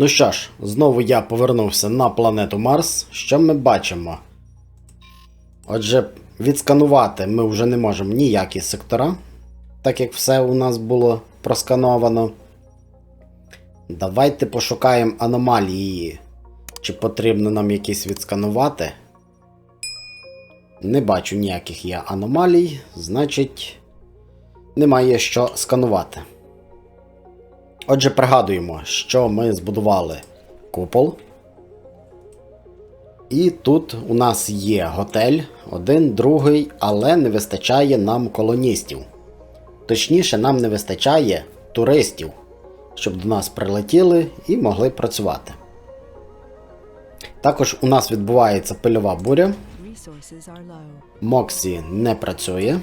Ну що ж, знову я повернувся на планету Марс. Що ми бачимо? Отже, відсканувати ми вже не можемо ніякі сектора, так як все у нас було проскановано. Давайте пошукаємо аномалії. Чи потрібно нам якісь відсканувати? Не бачу ніяких я аномалій, значить, немає що сканувати. Отже, пригадуємо, що ми збудували купол. І тут у нас є готель, один, другий, але не вистачає нам колоністів. Точніше, нам не вистачає туристів, щоб до нас прилетіли і могли працювати. Також у нас відбувається пильова буря. Моксі не працює.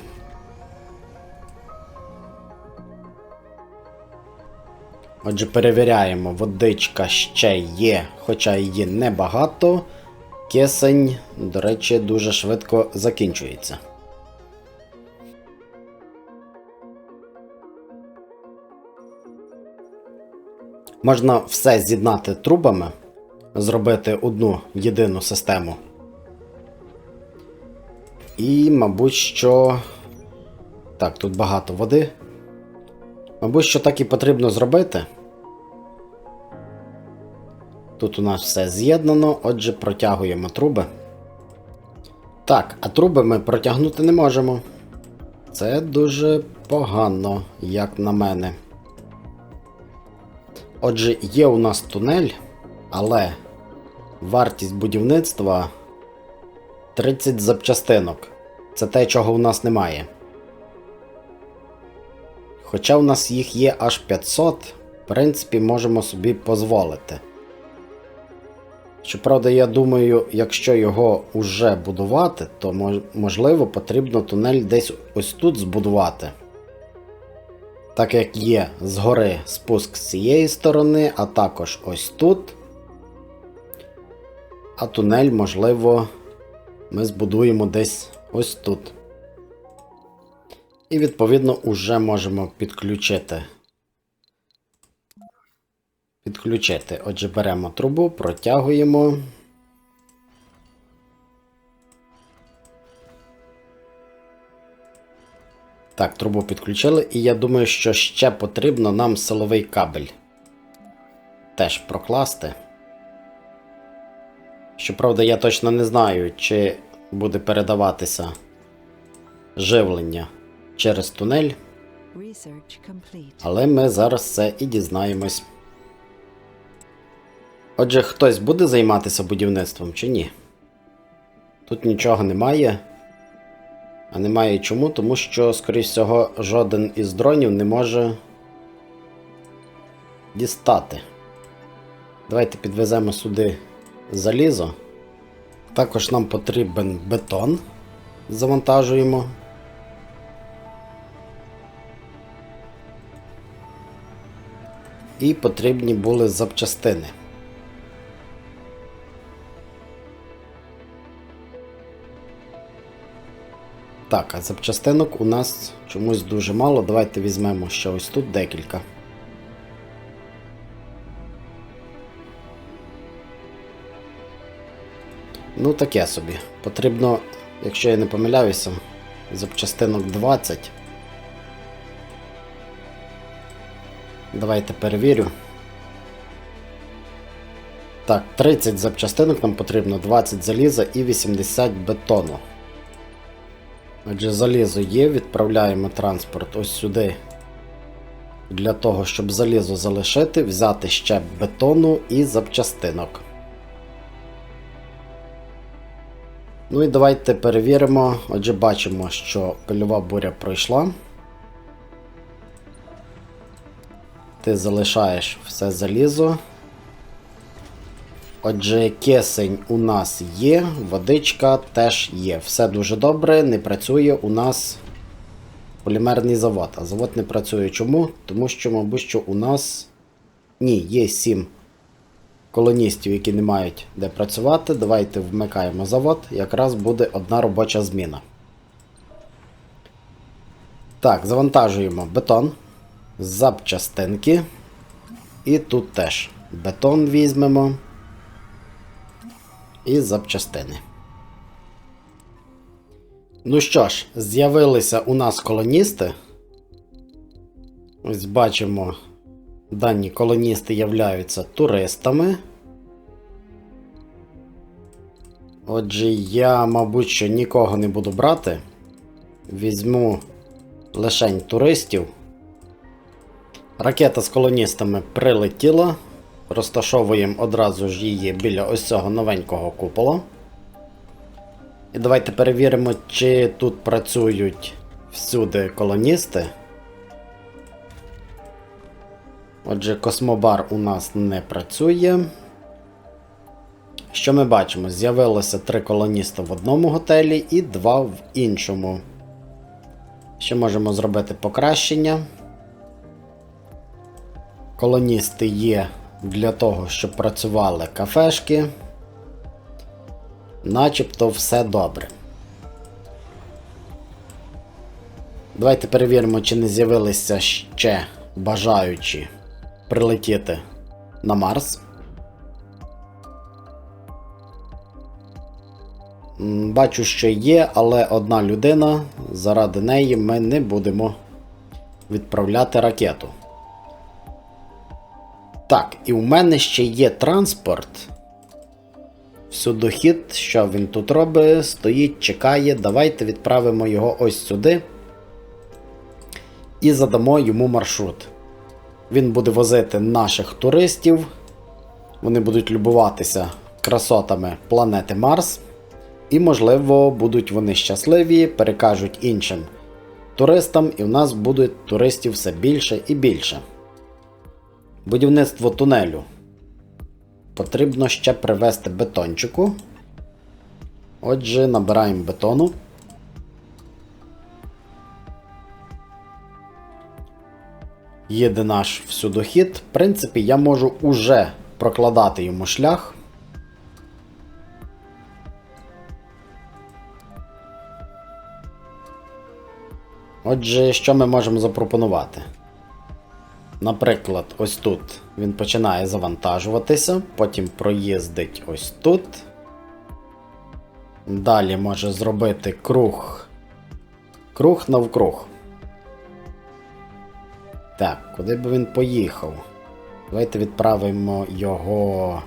Отже, перевіряємо, водичка ще є, хоча її небагато. Кисень, до речі, дуже швидко закінчується. Можна все з'єднати трубами, зробити одну єдину систему. І, мабуть, що. Так, тут багато води. Мабуть, що так і потрібно зробити. Тут у нас все з'єднано, отже, протягуємо труби. Так, а труби ми протягнути не можемо. Це дуже погано, як на мене. Отже, є у нас тунель, але вартість будівництва 30 запчастинок. Це те, чого у нас немає. Хоча у нас їх є аж 500, в принципі, можемо собі дозволити. Щоправда, я думаю, якщо його уже будувати, то можливо потрібно тунель десь ось тут збудувати. Так як є згори спуск з цієї сторони, а також ось тут. А тунель, можливо, ми збудуємо десь ось тут. І відповідно уже можемо підключити. Підключити. Отже, беремо трубу, протягуємо. Так, трубу підключили, і я думаю, що ще потрібно нам силовий кабель теж прокласти. Щоправда, я точно не знаю, чи буде передаватися живлення через тунель, але ми зараз це і дізнаємось. Отже, хтось буде займатися будівництвом чи ні? Тут нічого немає. А немає чому, тому що, скоріш всього, жоден із дронів не може дістати. Давайте підвеземо сюди залізо. Також нам потрібен бетон. Завантажуємо. І потрібні були запчастини. Так, а запчастинок у нас чомусь дуже мало. Давайте візьмемо ще ось тут декілька. Ну, таке собі. Потрібно, якщо я не помиляюся, запчастинок 20. Давайте перевірю. Так, 30 запчастинок нам потрібно, 20 заліза і 80 бетону. Отже, залізо є, відправляємо транспорт ось сюди. Для того, щоб залізо залишити, взяти ще бетону і запчастинок. Ну і давайте перевіримо. Отже, бачимо, що пильова буря пройшла. Ти залишаєш все залізо. Отже, кисень у нас є, водичка теж є. Все дуже добре, не працює у нас полімерний завод. А завод не працює чому? Тому що, мабуть, що у нас ні, є 7 колоністів, які не мають де працювати. Давайте вмикаємо завод, якраз буде одна робоча зміна. Так, завантажуємо бетон, запчастинки. І тут теж. бетон візьмемо. І запчастини. Ну що ж, з'явилися у нас колоністи. Ось бачимо, дані колоністи являються туристами. Отже, я, мабуть, що нікого не буду брати. Візьму лишень туристів. Ракета з колоністами прилетіла. Розташовуємо одразу ж її біля ось цього новенького купола. І давайте перевіримо, чи тут працюють всюди колоністи. Отже, космобар у нас не працює. Що ми бачимо? З'явилося три колоніста в одному готелі і два в іншому. Ще можемо зробити покращення. Колоністи є для того, щоб працювали кафешки. Начебто все добре. Давайте перевіримо, чи не з'явилися ще бажаючі прилетіти на Марс. Бачу, що є, але одна людина. Заради неї ми не будемо відправляти ракету. Так, і у мене ще є транспорт. Всюдохід, що він тут робить, стоїть, чекає. Давайте відправимо його ось сюди. І задамо йому маршрут. Він буде возити наших туристів. Вони будуть любуватися красотами планети Марс. І, можливо, будуть вони щасливі, перекажуть іншим туристам, і в нас буде туристів все більше і більше. Будівництво тунелю. Потрібно ще привезти бетончику. Отже, набираємо бетону. Їде наш всюдохід. В принципі, я можу уже прокладати йому шлях. Отже, що ми можемо запропонувати? Наприклад, ось тут він починає завантажуватися, потім проїздить ось тут. Далі може зробити круг. Круг навкруг. Так, куди би він поїхав? Давайте відправимо його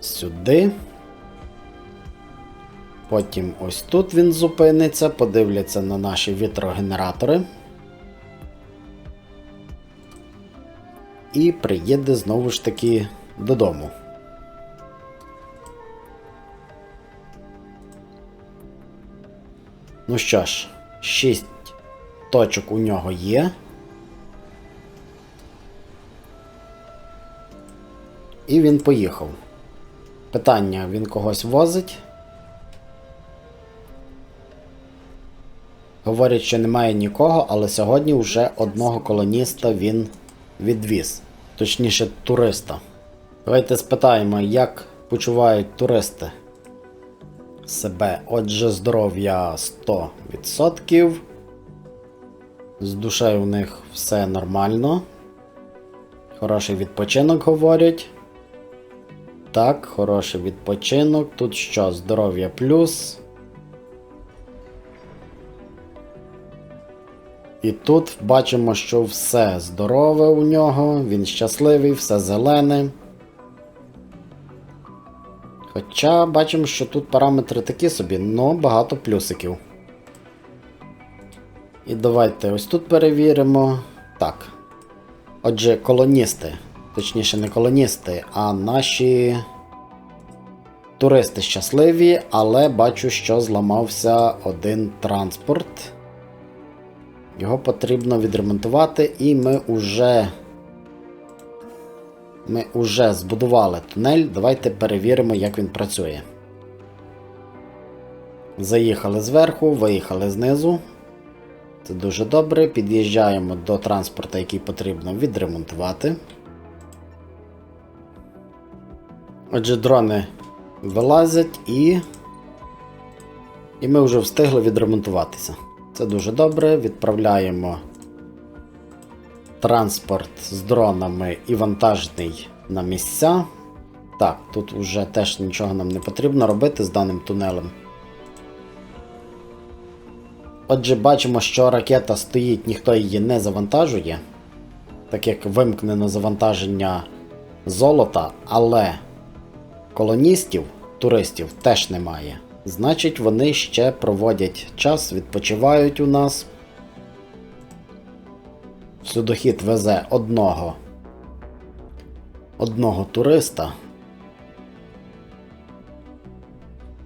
сюди. Потім ось тут він зупиниться, подивляться на наші вітрогенератори. І приїде знову ж таки додому. Ну що ж, 6 точок у нього є. І він поїхав. Питання: він когось возить? Говорять, що немає нікого, але сьогодні вже одного колоніста він відвіз. Точніше, туриста. Давайте спитаємо, як почувають туристи себе. Отже, здоров'я 100%. З душею у них все нормально. Хороший відпочинок говорять. Так, хороший відпочинок. Тут що? Здоров'я плюс. І тут бачимо, що все здорове у нього, він щасливий, все зелене. Хоча бачимо, що тут параметри такі собі, але багато плюсиків. І давайте ось тут перевіримо. Так. Отже, колоністи. Точніше, не колоністи, а наші туристи щасливі, але бачу, що зламався один транспорт. Його потрібно відремонтувати, і ми вже ми вже збудували тунель. Давайте перевіримо, як він працює. Заїхали зверху, виїхали знизу. Це дуже добре. Під'їжджаємо до транспорту, який потрібно відремонтувати. Отже, дрони вилазять і. І ми вже встигли відремонтуватися. Це дуже добре. Відправляємо транспорт з дронами і вантажний на місця. Так, тут вже теж нічого нам не потрібно робити з даним тунелем. Отже, бачимо, що ракета стоїть, ніхто її не завантажує, так як вимкнено завантаження золота, але колоністів, туристів теж немає. Значить, вони ще проводять час, відпочивають у нас. Судохід везе одного. Одного туриста.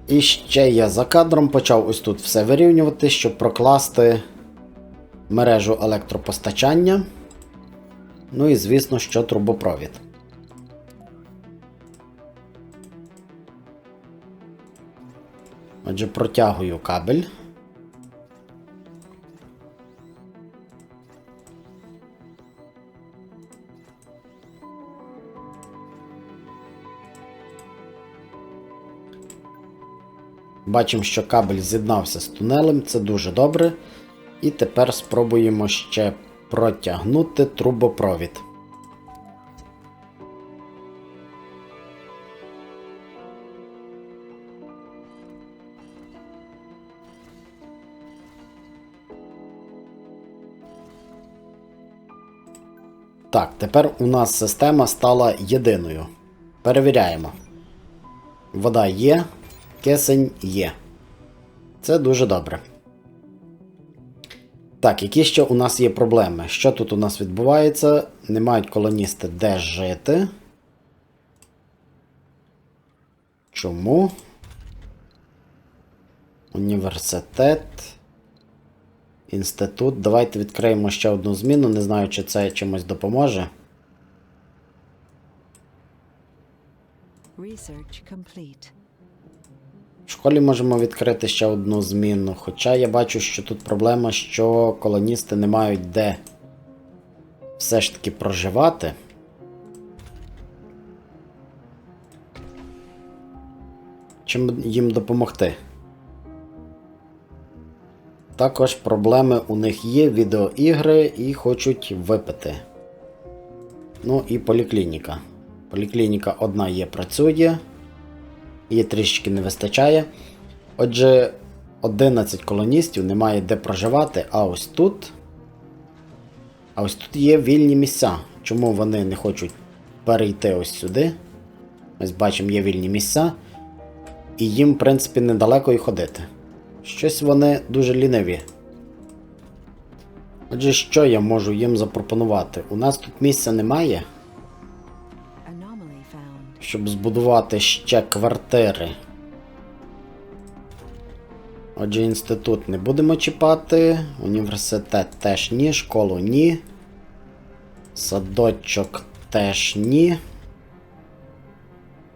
І ще я за кадром почав ось тут все вирівнювати, щоб прокласти мережу електропостачання. Ну і звісно, що трубопровід. Отже, протягую кабель. Бачимо, що кабель з'єднався з тунелем, це дуже добре. І тепер спробуємо ще протягнути трубопровід. Так, тепер у нас система стала єдиною. Перевіряємо. Вода є, кисень є. Це дуже добре. Так, які ще у нас є проблеми? Що тут у нас відбувається? Не мають колоністи де жити. Чому? Університет. Інститут. Давайте відкриємо ще одну зміну. Не знаю, чи це чимось допоможе. В школі можемо відкрити ще одну зміну. Хоча я бачу, що тут проблема, що колоністи не мають де все ж таки проживати. Чим їм допомогти? Також проблеми у них є, відеоігри і хочуть випити. Ну і поліклініка. Поліклініка одна є, працює. Її трішки не вистачає. Отже, 11 колоністів немає де проживати, а ось тут. А ось тут є вільні місця. Чому вони не хочуть перейти ось сюди? Ось бачимо, є вільні місця. І їм, в принципі, недалеко і ходити. Щось вони дуже ліниві. Отже, що я можу їм запропонувати? У нас тут місця немає, щоб збудувати ще квартири. Отже, інститут не будемо чіпати, університет теж ні, школу ні. Садочок теж ні.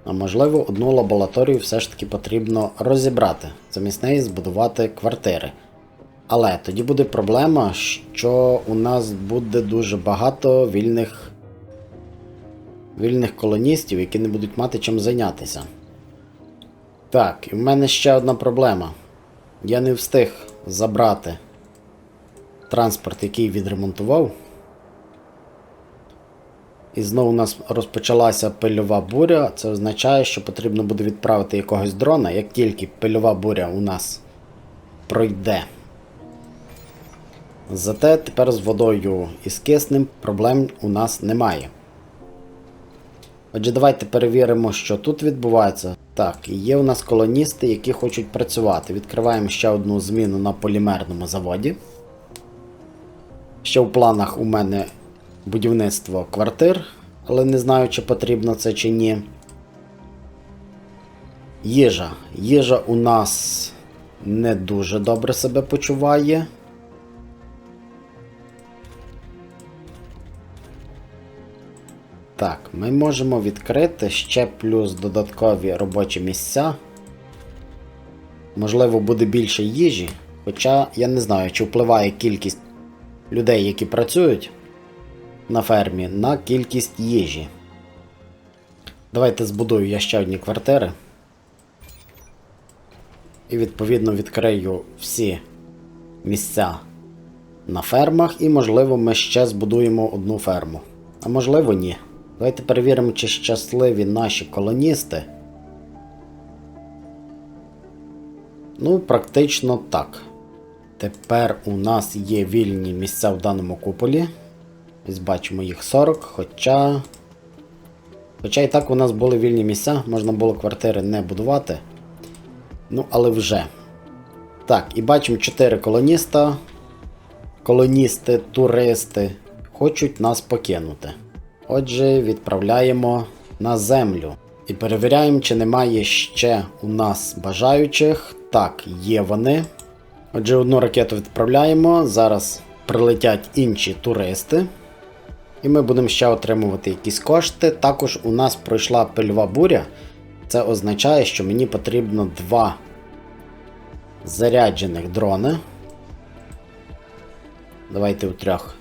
А можливо, одну лабораторію все ж таки потрібно розібрати, замість неї збудувати квартири. Але тоді буде проблема, що у нас буде дуже багато вільних, вільних колоністів, які не будуть мати чим зайнятися. Так, і в мене ще одна проблема. Я не встиг забрати транспорт, який відремонтував. І знову у нас розпочалася пильова буря. Це означає, що потрібно буде відправити якогось дрона, як тільки пильова буря у нас пройде. Зате тепер з водою і з киснем проблем у нас немає. Отже, давайте перевіримо, що тут відбувається. Так, є у нас колоністи, які хочуть працювати. Відкриваємо ще одну зміну на полімерному заводі. Ще в планах у мене будівництво квартир, але не знаю, чи потрібно це чи ні. Їжа. Їжа у нас не дуже добре себе почуває. Так, ми можемо відкрити ще плюс додаткові робочі місця. Можливо, буде більше їжі. Хоча я не знаю, чи впливає кількість людей, які працюють на фермі, на кількість їжі. Давайте збудую я ще одні квартири. І відповідно відкрию всі місця на фермах, і, можливо, ми ще збудуємо одну ферму. А можливо, ні. Давайте перевіримо, чи щасливі наші колоністи. Ну, практично так. Тепер у нас є вільні місця в даному куполі. Ось бачимо їх 40, хоча. Хоча і так у нас були вільні місця, можна було квартири не будувати. Ну, але вже. Так, і бачимо 4 колоніста. Колоністи, туристи хочуть нас покинути. Отже, відправляємо на землю. І перевіряємо, чи немає ще у нас бажаючих. Так, є вони. Отже, одну ракету відправляємо. Зараз прилетять інші туристи. І ми будемо ще отримувати якісь кошти. Також у нас пройшла пильова буря. Це означає, що мені потрібно два заряджених дрони. Давайте у трьох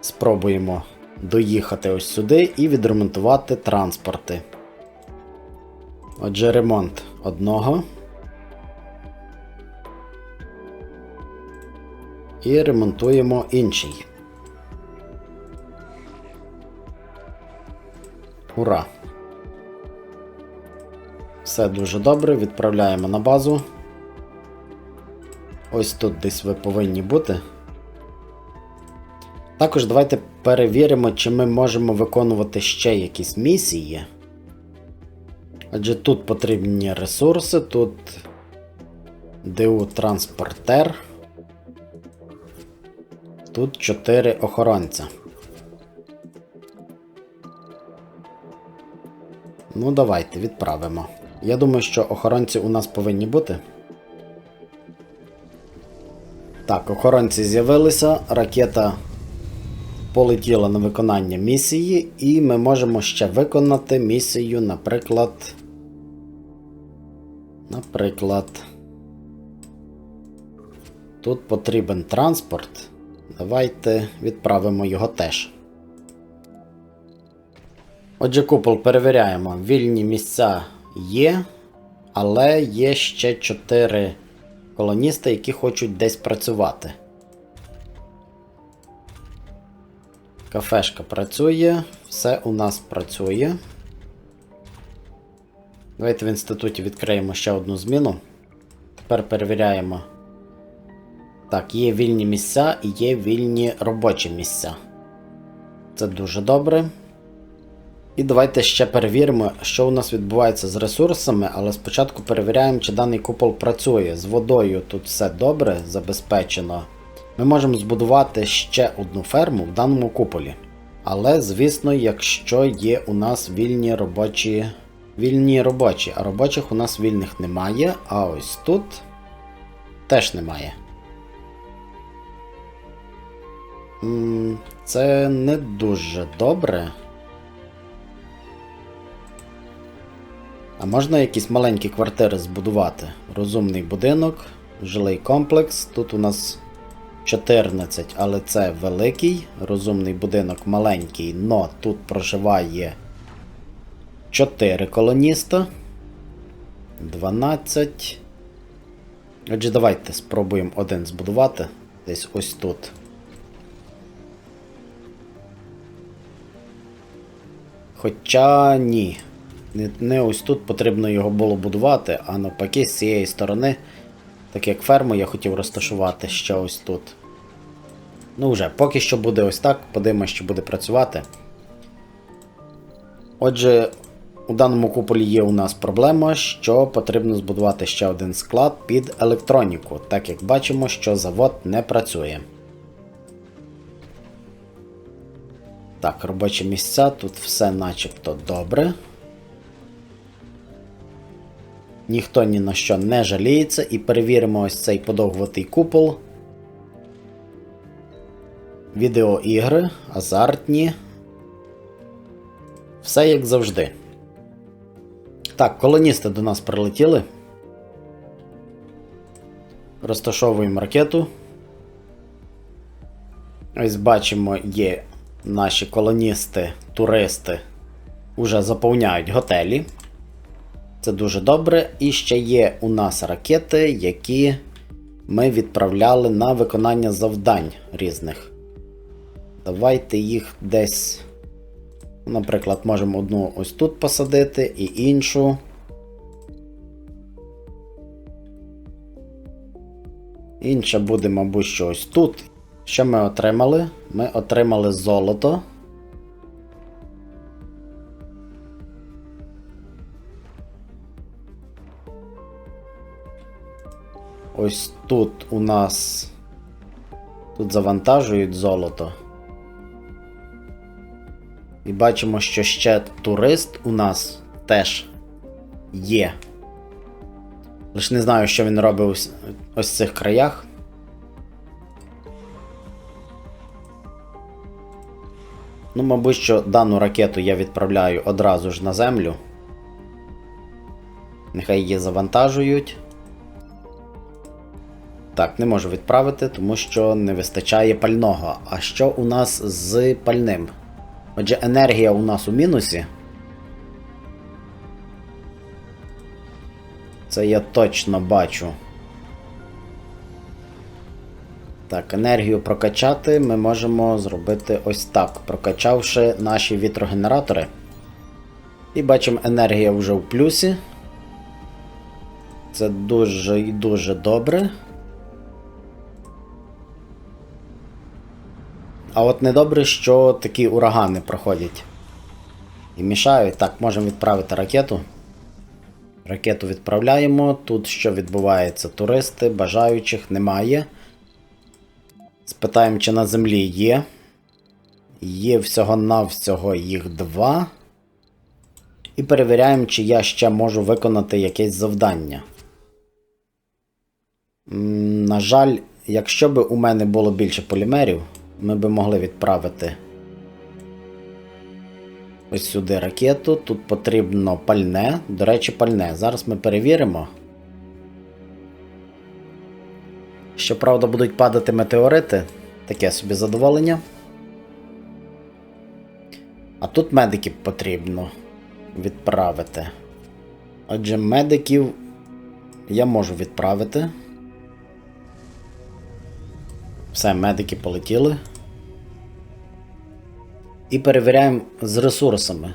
спробуємо доїхати ось сюди і відремонтувати транспорти. Отже, ремонт одного. І ремонтуємо інший. Ура! Все дуже добре, відправляємо на базу. Ось тут десь ви повинні бути. Також давайте перевіримо, чи ми можемо виконувати ще якісь місії. Адже тут потрібні ресурси, тут ДУ транспортер. Тут 4 охоронця. Ну, давайте відправимо. Я думаю, що охоронці у нас повинні бути. Так, охоронці з'явилися, ракета полетіла на виконання місії, і ми можемо ще виконати місію, наприклад. Наприклад. Тут потрібен транспорт. Давайте відправимо його теж. Отже, купол перевіряємо. Вільні місця є, але є ще 4 колоністи, які хочуть десь працювати. Кафешка працює, все у нас працює. Давайте в інституті відкриємо ще одну зміну. Тепер перевіряємо. Так, є вільні місця і є вільні робочі місця. Це дуже добре. І давайте ще перевіримо, що у нас відбувається з ресурсами, але спочатку перевіряємо, чи даний купол працює. З водою тут все добре забезпечено. Ми можемо збудувати ще одну ферму в даному куполі. Але, звісно, якщо є у нас вільні робочі. Вільні робочі, а робочих у нас вільних немає, а ось тут теж немає. Це не дуже добре. А можна якісь маленькі квартири збудувати? Розумний будинок, жилий комплекс. Тут у нас 14, але це великий. Розумний будинок маленький, но тут проживає 4 колоніста. 12. Отже, давайте спробуємо один збудувати. Десь ось тут. Хоча ні. Не, ось тут потрібно його було будувати, а навпаки, з цієї сторони, так як ферму я хотів розташувати ще ось тут. Ну вже, поки що буде ось так, подивимося, що буде працювати. Отже, у даному куполі є у нас проблема, що потрібно збудувати ще один склад під електроніку, так як бачимо, що завод не працює. Так, робочі місця, тут все начебто добре. Ніхто ні на що не жаліється, і перевіримо ось цей подовгуватий купол. Відеоігри, азартні. Все як завжди. Так, колоністи до нас прилетіли. Розташовуємо ракету. Ось бачимо, є наші колоністи, туристи вже заповняють готелі. Це дуже добре. І ще є у нас ракети, які ми відправляли на виконання завдань різних. Давайте їх десь. Наприклад, можемо одну ось тут посадити і іншу. Інша буде, мабуть, що ось тут. Що ми отримали? Ми отримали золото. Ось тут у нас. Тут завантажують золото. І бачимо, що ще турист у нас теж є. Лише не знаю, що він робив ось в цих краях. Ну, мабуть, що дану ракету я відправляю одразу ж на землю. Нехай її завантажують. Так, не можу відправити, тому що не вистачає пального. А що у нас з пальним? Отже, енергія у нас у мінусі. Це я точно бачу. Так, енергію прокачати ми можемо зробити ось так, прокачавши наші вітрогенератори. І бачимо, енергія вже в плюсі. Це дуже і дуже добре. А от недобре, що такі урагани проходять. І мішають. Так, можемо відправити ракету. Ракету відправляємо. Тут що відбувається? Туристи, бажаючих немає. Спитаємо, чи на землі є. Є всього-навсього їх два. І перевіряємо, чи я ще можу виконати якесь завдання. На жаль, якщо б у мене було більше полімерів, ми би могли відправити ось сюди ракету. Тут потрібно пальне. До речі, пальне. Зараз ми перевіримо. Щоправда, будуть падати метеорити. Таке собі задоволення. А тут медиків потрібно відправити. Отже, медиків я можу відправити. Все, медики полетіли. І перевіряємо з ресурсами.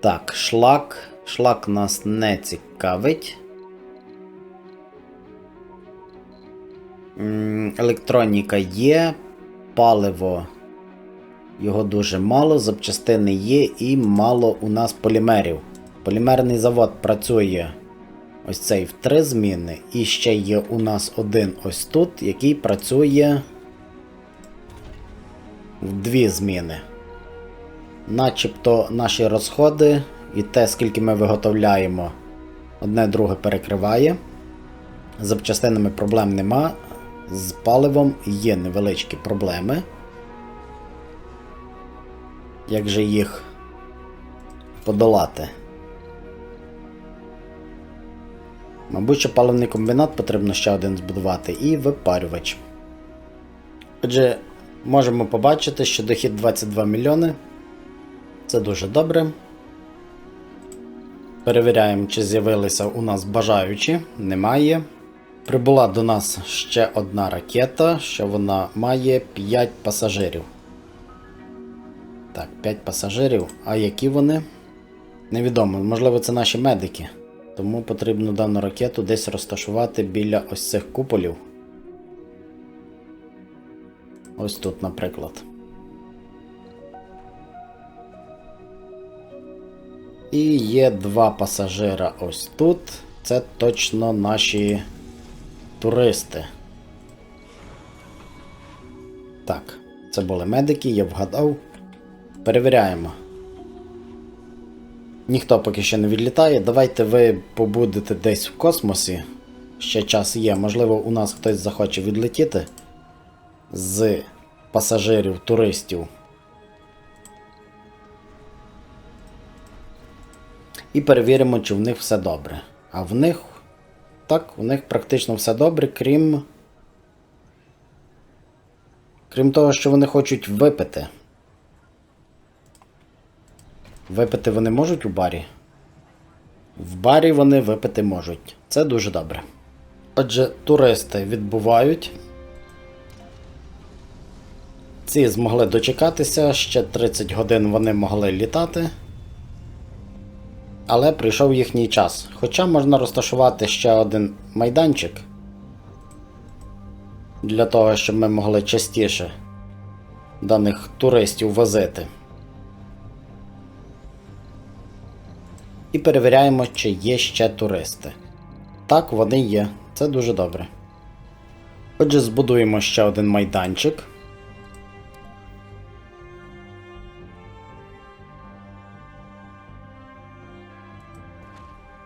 Так, шлак. Шлак нас не цікавить. Електроніка є, паливо. Його дуже мало, запчастини є і мало у нас полімерів. Полімерний завод працює ось цей в три зміни. І ще є у нас один ось тут, який працює в дві зміни. Начебто наші розходи і те, скільки ми виготовляємо, одне друге перекриває. З запчастинами проблем нема. З паливом є невеличкі проблеми. Як же їх подолати? Мабуть, що паливний комбінат потрібно ще один збудувати і випарювач. Отже, можемо побачити, що дохід 22 мільйони. Це дуже добре. Перевіряємо, чи з'явилися у нас бажаючі. Немає. Прибула до нас ще одна ракета, що вона має 5 пасажирів. Так, 5 пасажирів. А які вони? Невідомо. Можливо, це наші медики. Тому потрібно дану ракету десь розташувати біля ось цих куполів. Ось тут, наприклад. І є два пасажира ось тут. Це точно наші туристи. Так, це були медики, я вгадав. Перевіряємо. Ніхто поки що не відлітає. Давайте ви побудете десь в космосі. Ще час є. Можливо, у нас хтось захоче відлетіти з пасажирів, туристів. І перевіримо, чи в них все добре. А в них. Так, у них практично все добре, крім. Крім того, що вони хочуть випити. Випити вони можуть у барі? В барі вони випити можуть. Це дуже добре. Отже, туристи відбувають. Ці змогли дочекатися, ще 30 годин вони могли літати. Але прийшов їхній час. Хоча можна розташувати ще один майданчик. Для того, щоб ми могли частіше даних туристів возити. І перевіряємо, чи є ще туристи. Так, вони є. Це дуже добре. Отже, збудуємо ще один майданчик.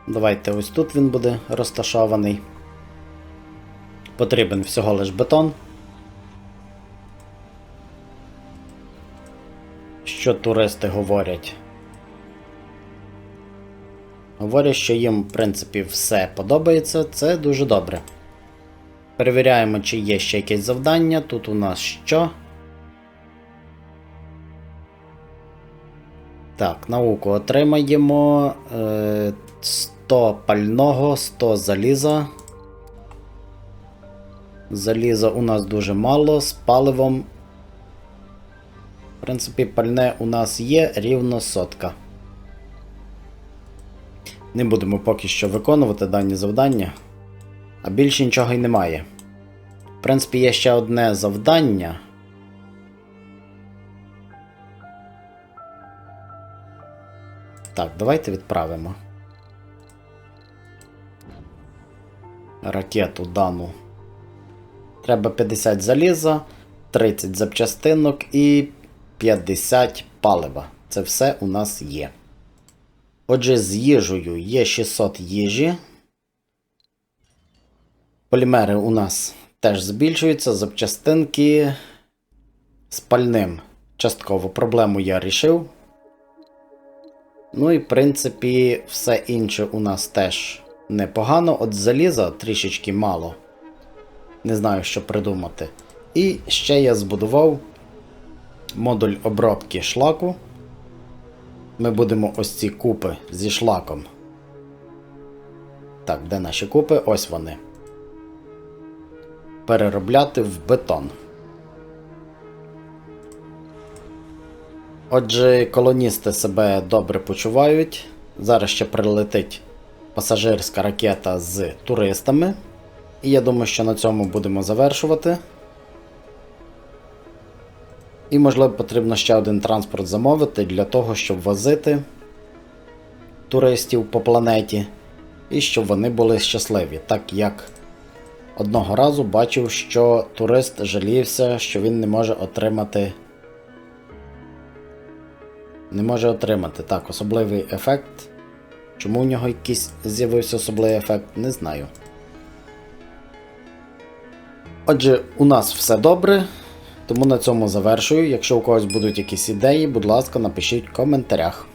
Давайте ось тут він буде розташований. Потрібен всього лиш бетон. Що туристи говорять? Говорять, що їм, в принципі, все подобається, це дуже добре. Перевіряємо, чи є ще якесь завдання. Тут у нас що? Так, науку отримаємо е, 100 пального, 100 заліза. Заліза у нас дуже мало, з паливом. В принципі, пальне у нас є рівно сотка. Не будемо поки що виконувати дані завдання, а більше нічого й немає. В принципі, є ще одне завдання. Так, давайте відправимо. Ракету дану. Треба 50 заліза, 30 запчастинок і 50 палива. Це все у нас є. Отже, з їжею є 600 їжі. Полімери у нас теж збільшуються, запчастинки з пальним. Частково проблему я рішив. Ну і в принципі, все інше у нас теж непогано. От заліза трішечки мало. Не знаю, що придумати. І ще я збудував модуль обробки шлаку. Ми будемо ось ці купи зі шлаком. Так, де наші купи? Ось вони. Переробляти в бетон. Отже, колоністи себе добре почувають. Зараз ще прилетить пасажирська ракета з туристами. І я думаю, що на цьому будемо завершувати. І, можливо, потрібно ще один транспорт замовити для того, щоб возити туристів по планеті. І щоб вони були щасливі. Так як одного разу бачив, що турист жалівся, що він не може отримати. Не може отримати так, особливий ефект. Чому у нього якийсь з'явився особливий ефект, не знаю. Отже, у нас все добре, тому на цьому завершую. Якщо у когось будуть якісь ідеї, будь ласка, напишіть в коментарях.